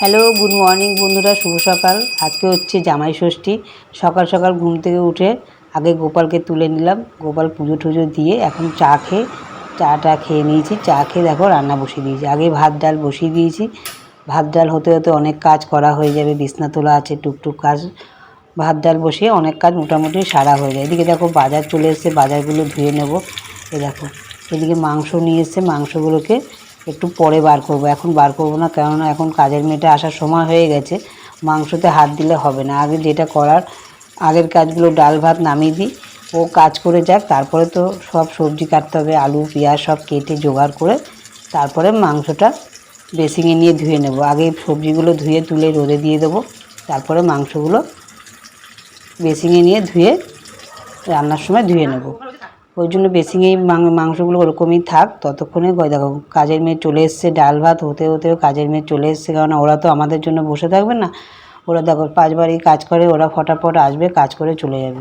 Hello good morning বন্ধুরা, শুভ সকাল। আজকে হচ্ছে জামাই ষষ্ঠী। সকাল সকাল ঘুম থেকে উঠে আগে গোপালকে তুলে নিলাম। গোপাল পুজো টুজো দিয়ে এখন চা খেয়ে চাটা খেয়ে নিয়েছি। চা খেয়ে দেখো রান্না বসিয়ে দিয়েছি। আগে ভাত, ডাল বসিয়ে দিয়েছি। ভাত, ডাল হতে হতে অনেক কাজ করা হয়ে যাবে। বিছনা তোলা আছে, টুকটুক কাজ। ভাত, ডাল বসিয়ে অনেক কাজ মোটামুটি সারা হয়ে যায়। এদিকে দেখো বাজার চলে এসেছে, বাজারগুলো ধুয়ে নেব। এ দেখো, এদিকে মাংস নিয়ে এসছে। মাংসগুলোকে একটু পরে বার করব। এখন বার করব না, কেননা এখন কাজের মেয়েটা আসার সময় হয়ে গেছে। মাংসতে হাত দিলে হবে না। আগে যেটা করার, আগের কাজগুলো ডাল ভাত নামিয়ে দিই, ও কাজ করে যাক। তারপরে তো সব সবজি কাটতে হবে, আলু, পেঁয়াজ সব কেটে জোগাড় করে তারপরে মাংসটা বেসিংয়ে নিয়ে ধুয়ে নেব। আগে সবজিগুলো ধুয়ে তুলে রোদে দিয়ে দেবো। তারপরে মাংসগুলো বেসিংয়ে নিয়ে ধুয়ে রান্নার সময় ধুয়ে নেব। ওই জন্য বেসিংয়েই মাংসগুলো ওরকমই থাক। ততক্ষণে দেখো, কাজের মেয়ে চলে এসছে, ডাল ভাত হতে হতে কাজের মেয়ে চলে এসছে কারণ ওরা তো আমাদের জন্য বসে থাকবে না। ওরা দেখো, পাঁচ বাড়ি কাজ করে, ওরা ফটাফট আসবে, কাজ করে চলে যাবে।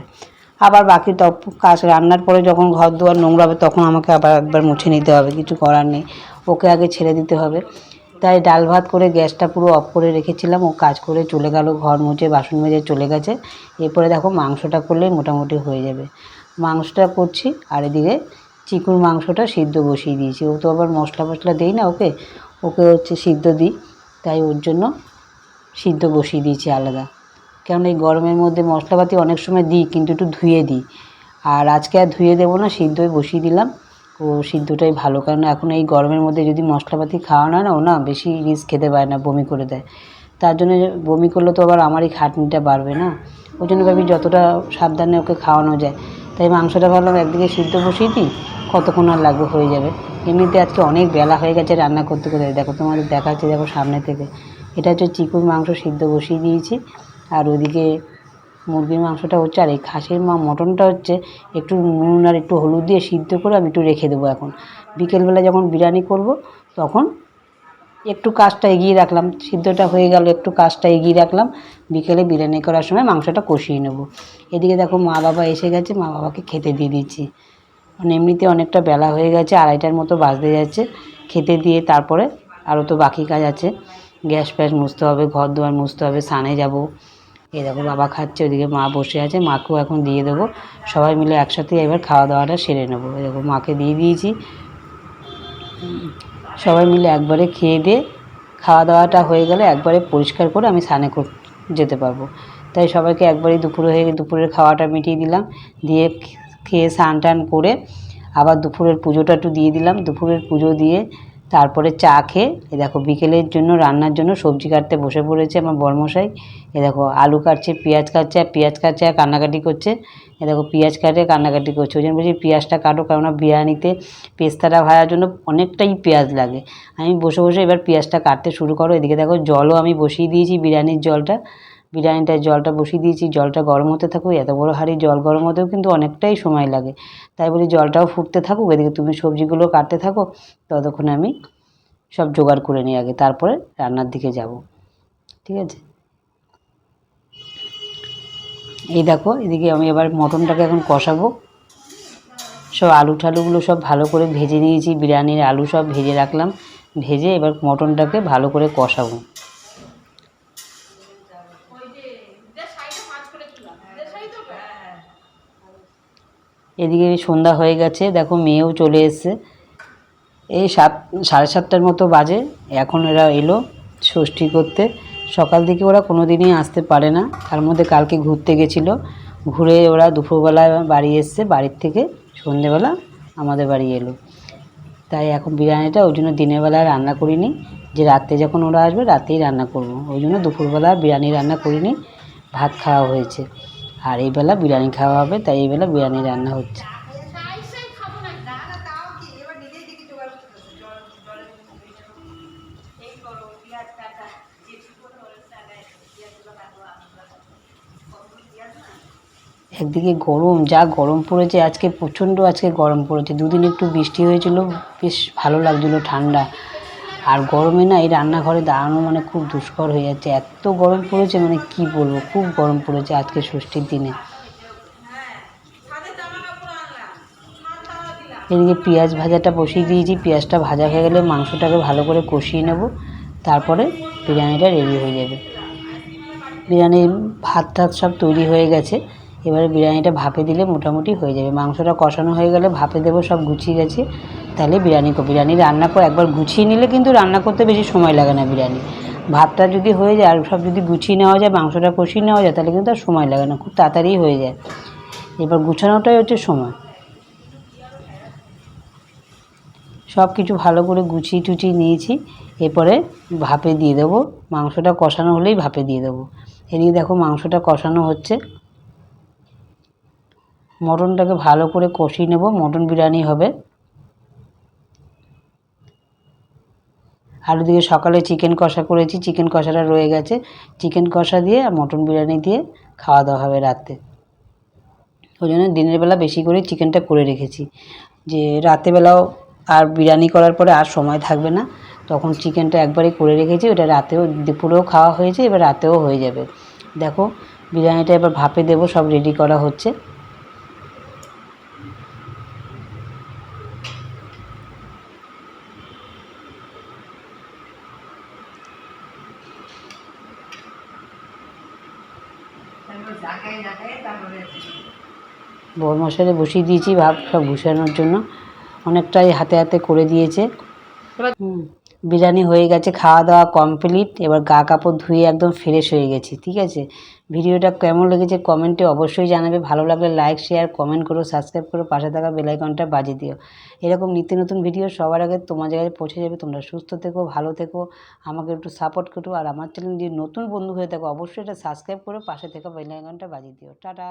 আবার বাকি তপ কাজ রান্নার পরে যখন ঘর দুয়ার নোংরা হবে, তখন আমাকে আবার একবার মুছে নিতে হবে, কিছু করার নেই। ওকে আগে ছেড়ে দিতে হবে। তাই ডাল ভাত করে গ্যাসটা পুরো অফ করে রেখেছিলাম, ও কাজ করে চলে গেল, ঘর মুছে, বাসন মেজে চলে গেছে। এরপরে দেখো, মাংসটা করলেই মোটামুটি হয়ে যাবে। মাংসটা করছি আর এদিকে চিকুর মাংসটা সিদ্ধ বসিয়ে দিয়েছি। ও তো আবার মশলা মশলা দেই না ওকে ওকে হচ্ছে সিদ্ধ দিই। তাই ওর জন্য সিদ্ধ বসিয়ে দিয়েছি আলাদা। কেন এই গরমের মধ্যে মশলাপাতি অনেক সময় দিই, কিন্তু একটু ধুয়ে দিই। আর আজকে আর ধুয়ে দেবো না, সিদ্ধই বসিয়ে দিলাম। ও সিদ্ধটাই ভালো, কারণ এখন এই গরমের মধ্যে যদি মশলাপাতি খাওয়ানো না ও না, বেশি রিচ খেতে পারে না, বমি করে দেয়। তার জন্য বমি করলে তো আবার আমারই খাটনিটা বাড়বে না। ওই জন্য ভাবি যতটা সাবধানে ওকে খাওয়ানো যায়। তাই মাংসটা ভাবলাম একদিকে সিদ্ধ বসিয়ে দিই, কতক্ষণ আর লাগবে হয়ে যাবে। এমনিতে আজকে অনেক বেলা হয়ে গেছে রান্না করতে করতে। দেখো, তোমাদের দেখাচ্ছে, দেখো সামনে থেকে। এটা হচ্ছে চিকুর মাংস সিদ্ধ বসিয়ে দিয়েছি। আর ওদিকে মুরগির মাংসটা হচ্ছে, আর এই খাসির মা মটনটা হচ্ছে একটু নুন আর একটু হলুদ দিয়ে সিদ্ধ করে আমি একটু রেখে দেবো এখন। বিকেলবেলা যখন বিরিয়ানি করব, তখন একটু কাজটা এগিয়ে রাখলাম। সিদ্ধটা হয়ে গেল, একটু কাজটা এগিয়ে রাখলাম। বিকেলে বিরিয়ানি করার সময় মাংসটা কষিয়ে নেব। এদিকে দেখো মা বাবা এসে গেছে, মা বাবাকে খেতে দিয়ে দিচ্ছি। মানে এমনিতে অনেকটা বেলা হয়ে গেছে, আড়াইটার মতো বাজতে যাচ্ছে। খেতে দিয়ে তারপরে আরও তো বাকি কাজ আছে। গ্যাস ফ্যাস মুছতে হবে ঘর দুয়ার মুছতে হবে সানে যাব। এই দেখো বাবা খাচ্ছে, ওদিকে মা বসে আছে, মাকেও এখন দিয়ে দেবো। সবাই মিলে একসাথে এবার খাওয়া দাওয়াটা সেরে নেব। এই দেখো মাকে দিয়ে দিয়েছি। সবাই মিলে একবারে খেয়ে দিয়ে খাওয়া দাওয়াটা হয়ে গেলে একবারে পরিষ্কার করে আমি স্নানে যেতে পারব। তাই সবাইকে একবারে দুপুরে হয়ে দুপুরের খাওয়াটা মিটিয়ে দিলাম। দিয়ে খেয়ে স্নান টান করে আবার দুপুরের পুজোটা একটু দিয়ে দিলাম। দুপুরের পুজো দিয়ে তারপরে চা খেয়ে, এ দেখো বিকেলের জন্য রান্নার জন্য সবজি কাটতে বসে পড়েছে আমার বরমশাই। এ দেখো আলু কাটছে, পেঁয়াজ কাটছে, আর পেঁয়াজ কাটছে, আর কান্নাকাটি করছে। এ দেখো পেঁয়াজ কাটে, কান্নাকাটি করছে। ওই জন্য বলছি পেঁয়াজটা কাটো, কেননা বিরিয়ানিতে পেস্তাটা ভাজার জন্য অনেকটাই পেঁয়াজ লাগে। আমি বসে বসে এবার পেঁয়াজটা কাটতে শুরু করো। এদিকে দেখো জলও আমি বসিয়ে দিয়েছি বিরিয়ানির জলটা। বিরিয়ানিটায় জলটা বসিয়ে দিয়েছি, জলটা গরম হতে থাকুক, এত বড় হাঁড়ি জল গরম হতেও কিন্তু অনেকটাই সময় লাগে। তাই বলি জলটাও ফুটতে থাকুক, এদিকে তুমি সবজিগুলো কাটতে থাকো, ততক্ষণে আমি সব জোগাড় করে নিই আগে, তারপরে রান্নার দিকে যাব। ঠিক আছে? এই দেখো, এদিকে আমি এবার মটনটাকে এখন কষাবো। সব আলু ঠালুগুলো সব ভালো করে ভেজে নিয়েছি, বিরিয়ানির আলু সব ভেজে রাখলাম, ভেজে এবার মটনটাকে ভালো করে কষাবো। এদিকে সন্ধ্যা হয়ে গেছে, দেখো মেয়েও চলে এসছে। এই সাত, সাড়ে সাতটার মতো বাজে, এখন এরা এলো ষষ্ঠী করতে। সকাল থেকে ওরা কোনো দিনই আসতে পারে না, তার মধ্যে কালকে ঘুরতে গেছিল। ঘুরে ওরা দুপুরবেলা বাড়ি এসছে, বাড়ির থেকে সন্ধেবেলা আমাদের বাড়ি এলো। তাই এখন বিরিয়ানিটা ওই জন্য দিনের বেলা রান্না করিনি। যে রাতে যখন ওরা আসবে, রাতেই রান্না করব। ওই জন্য দুপুরবেলা বিরিয়ানি রান্না করিনি, ভাত খাওয়া হয়েছে। আর এইবেলা বিরিয়ানি খাওয়া হবে, তাই এইবেলা বিরিয়ানি রান্না হচ্ছে। একদিকে গরম, যা গরম পড়েছে, আজকে প্রচণ্ড আজকে গরম পড়েছে। দুদিন একটু বৃষ্টি হয়েছিল, বেশ ভালো লাগছিল ঠান্ডা। আর গরমে না এই রান্নাঘরে দাঁড়ানো মানে খুব দুষ্কর হয়ে যাচ্ছে। এত গরম পড়েছে মানে কি বলব, খুব গরম পড়েছে আজকে ষষ্ঠীর দিনে। এদিকে পেঁয়াজ ভাজাটা বসিয়ে দিয়েছি। পেঁয়াজটা ভাজা হয়ে গেলে মাংসটাকে ভালো করে কষিয়ে নেব। তারপরে বিরিয়ানিটা রেডি হয়ে যাবে। বিরিয়ানির ভাত টাত সব তৈরি হয়ে গেছে। এবারে বিরিয়ানিটা ভাপে দিলে মোটামুটি হয়ে যাবে। মাংসটা কষানো হয়ে গেলে ভাপে দেবো, সব গুছিয়ে গেছে। তাহলে বিরিয়ানি বিরিয়ানি রান্না করে, একবার গুছিয়ে নিলে কিন্তু রান্না করতে বেশি সময় লাগে না বিরিয়ানি। ভাতটা যদি হয়ে যায় আর সব যদি গুছিয়ে নেওয়া যায়, মাংসটা কষিয়ে নেওয়া যায়, তাহলে কিন্তু আর সময় লাগে না, খুব তাড়াতাড়ি হয়ে যায়। এবার গুছানোটাই হচ্ছে সময়। সব কিছু ভালো করে গুছিয়ে টুচিয়ে নিয়েছি। এরপরে ভাপে দিয়ে দেবো। মাংসটা কষানো হলেই ভাপে দিয়ে দেবো। এদিকে দেখো মাংসটা কষানো হচ্ছে। মটনটাকে ভালো করে কষিয়ে নেব, মটন বিরিয়ানি হবে। আর ওদিকে সকালে চিকেন কষা করেছি, চিকেন কষাটা রয়ে গেছে। চিকেন কষা দিয়ে আর মটন বিরিয়ানি দিয়ে খাওয়া দাওয়া হবে রাতে। ওই জন্য দিনের বেলা বেশি করে চিকেনটা করে রেখেছি। যে রাতেবেলাও আর বিরিয়ানি করার পরে আর সময় থাকবে না। তখন চিকেনটা একবারই করে রেখেছি, ওটা রাতেও, দুপুরেও খাওয়া হয়েছে, এবার রাতেও হয়ে যাবে। দেখো, বিরিয়ানিটা এবার ভাপে দেবো, সব রেডি করা হচ্ছে। বড় মশাইরে বসিয়ে দিয়েছি ভাব সব গুছানোর জন্য। অনেকটাই হাতে হাতে করে দিয়েছে। বিরিয়ানি হয়ে গেছে, খাওয়া দাওয়া কমপ্লিট এবার গা কাপড় ধুয়ে একদম ফ্রেশ হয়ে গেছি, ঠিক আছে? ভিডিওটা কেমন লেগেছে কমেন্টে অবশ্যই জানাবে। ভালো লাগলে লাইক শেয়ার কমেন্ট করো সাবস্ক্রাইব করো, পাশে থাকা বেলাইকনটা বাজিয়ে দিও। এরকম নিত্য নতুন ভিডিও সবার আগে তোমার জায়গায় পৌঁছে যাবে। তোমরা সুস্থ থেকো, ভালো থেকো, আমাকে একটু সাপোর্ট করো আর আমার চ্যানেল যদি নতুন বন্ধু হয়ে থাকো, অবশ্যই এটা সাবস্ক্রাইব করো, পাশে থেকে বেলাইকনটা বাজিয়ে দিও। টাটা!